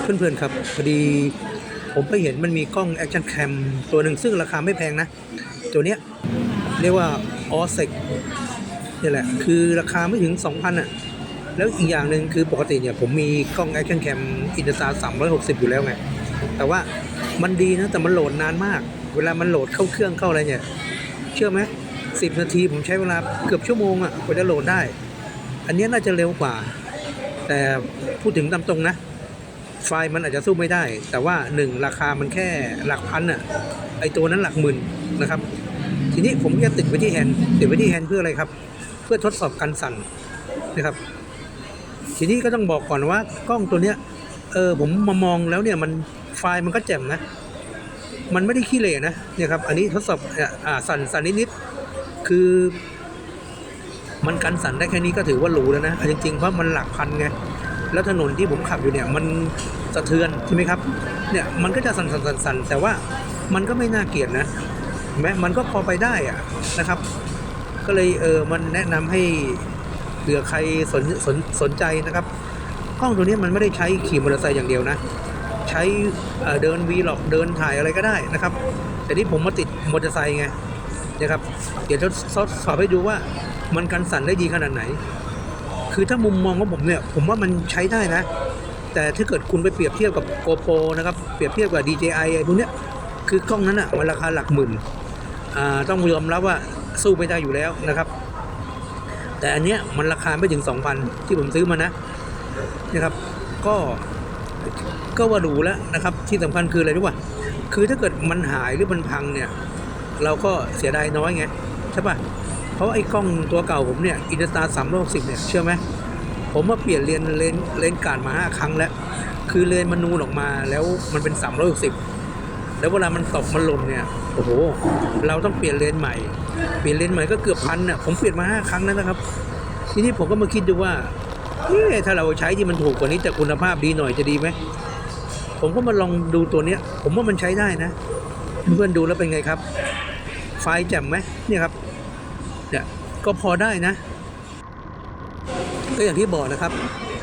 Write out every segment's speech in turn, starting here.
เพื่อนๆครับพอดีผมไปเห็นมันมีกล้องแอคชั่นแคมตัวหนึ่งซึ่งราคาไม่แพงนะ ตัวเนี้ยเรียกว่าออสเซกนี่แหละ คือราคาไม่ถึง 2,000อะแล้วอีกอย่างหนึ่งคือปกติเนี่ยผมมีกล้องแอคชั่นแคมอินเตอร์ซา360อยู่แล้วไง แต่ว่ามันดีนะ แต่มันโหลดนานมาก เวลามันโหลดเข้าเครื่องเข้าอะไรเนี่ย เชื่อไหมสิบนาทีผมใช้เวลาเกือบชั่วโมงอะกว่าจะโหลดได้ อันเนี้ยน่าจะเร็วกว่า แต่พูดถึงตามตรงนะ ไฟล์มันอาจจะสู้ไม่ได้ แต่ว่าหนึ่งราคามันแค่หลักพันอะไอตัวนั้นหลักหมื่นนะครับ ทีนี้ผมจะติดไว้ที่แฮนด์ติดไว้ที่แฮนด์เพื่ออะไรครับ เพื่อทดสอบการสั่นนะครับ ทีนี้ก็ต้องบอกก่อนว่ากล้องตัวเนี้ยเออผมมามองแล้วเนี่ยมันไฟล์มันก็แจ่มนะ มันไม่ได้ขี้เหร่นะเนี่ยครับอันนี้ทดสอบอ่าสั่นสั่นนิดๆคือ มันกันสั่นได้แค่นี้ก็ถือว่าหรูแล้วนะจริงๆเพราะมันหลักพันไง แล้วถนนที่ผมขับอยู่เนี่ยมันสะเทือนใช่ไหมครับเนี่ยมันก็จะสั่นสั่นสั่นส่นแต่ว่ามันก็ไม่น่าเกลียดนะเห็นไหมมันก็พอไปได้อะนะครับ ก็เลยเออมันแนะนำให้เผื่อใครสนสนสนใจนะครับกล้องตัวนี้มันไม่ได้ใช้ขี่มอเตอร์ไซค์อย่างเดียวนะ ใช้เดินวีล็อกเดินถ่ายอะไรก็ได้นะครับ แต่นี่ผมมาติดมอเตอร์ไซค์ไงนะครับ เดี๋ยวทดสอบให้ดูว่ามันกันสั่นได้ดีขนาดไหน คือถ้ามุมมองของผมเนี่ย ผมว่ามันใช้ได้นะ แต่ถ้าเกิดคุณไปเปรียบเทียบกับ GoPro นะครับ เปรียบเทียบกับ DJI ไอ้พวกเนี้ย คือกล้องนั้นอะมันราคาหลักหมื่นอ่าต้องยอมรับว่าสู้ไม่ได้อยู่แล้วนะครับ แต่อันเนี้ยมันราคาไม่ถึง 2,000 ที่ผมซื้อมานะนะครับ ก็ก็ว่าหรูแล้วนะครับ ที่สำคัญคืออะไรรู้ป่ะคือถ้าเกิดมันหายหรือมันพังเนี่ย เราก็เสียดายน้อยไงใช่ป่ะ เพราะไอ้กล้องตัวเก่าผมเนี่ยอินเตอร์ตาสามร้อยหกสิบเนี่ยเชื่อไหมผมมาเปลี่ยนเลนเลนเลนการดมาห้าครั้งแล้ว คือเลนมันนูนออกมาแล้วมันเป็นสามร้อยหกสิบแล้วเวลามันตกมันหล่นเนี่ยโอ้โห เราต้องเปลี่ยนเลนใหม่ เปลี่ยนเลนใหม่ก็เกือบพันน่ะผมเปลี่ยนมาห้าครั้งแล้วนะครับ ทีนี้ผมก็มาคิดดูว่าเอ๊ะถ้าเราใช้ที่มันถูกกว่านี้แต่คุณภาพดีหน่อยจะดีไหมผมก็มาลองดูตัวเนี้ย ผมว่ามันใช้ได้นะ เพื่อนดูแล้วเป็นไงครับ ไฟแจ่มไหมเนี่ยครับ เนี่ยก็พอได้นะ ก็อย่างที่บอกนะครับ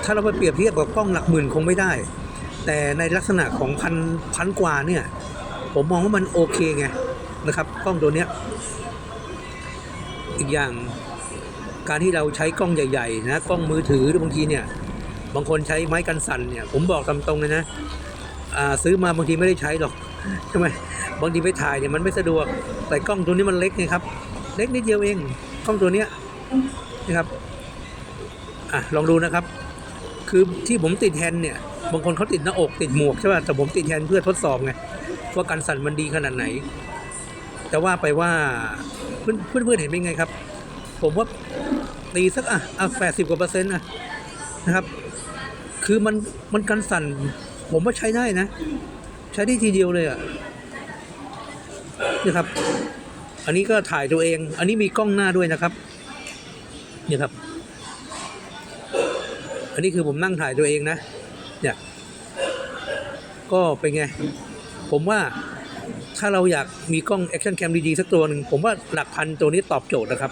ถ้าเราไปเปรียบเทียบกับกล้องหลักหมื่นคงไม่ได้ แต่ในลักษณะของพันพันกว่าเนี่ย ผมมองว่ามันโอเคไงนะครับ กล้องตัวเนี้ย อีกอย่างการที่เราใช้กล้องใหญ่ๆนะกล้องมือถือหรือบางทีเนี่ย บางคนใช้ไม้กันสั่นเนี่ย ผมบอกตามตรงเลยนะซื้อมาบางทีไม่ได้ใช้หรอกใช่ไหมบางทีไปถ่ายเนี่ยมันไม่สะดวกแต่กล้องตัวนี้มันเล็กไงครับ เล็กนิดเดียวเองกล้องตัวเนี้ยนะครับอะลองดูนะครับ คือที่ผมติดแฮนเนี่ยบางคนเขาติดหน้าอกติดหมวกใช่ป่ะแต่ผมติดแฮนเพื่อทดสอบไงว่าการสั่นมันดีขนาดไหน แต่ว่าไปว่าเพื่อนเพื่อนเพื่อนเห็นเป็นไงครับ ผมว่าตีสักอะอะแปดสิบกว่าเปอร์เซ็นต์นะนะครับ คือมันมันกันสั่น ผมว่าใช้ได้นะ ใช้ได้ทีเดียวเลยอะนี่ครับ อันนี้ก็ถ่ายตัวเอง อันนี้มีกล้องหน้าด้วยนะครับนี่ครับ อันนี้คือผมนั่งถ่ายตัวเองนะ เนี่ย ก็เป็นไง ผมว่าถ้าเราอยากมีกล้องแอคชั่นแคมดีๆสักตัวหนึ่งผมว่าหลักพันตัวนี้ตอบโจทย์นะครับ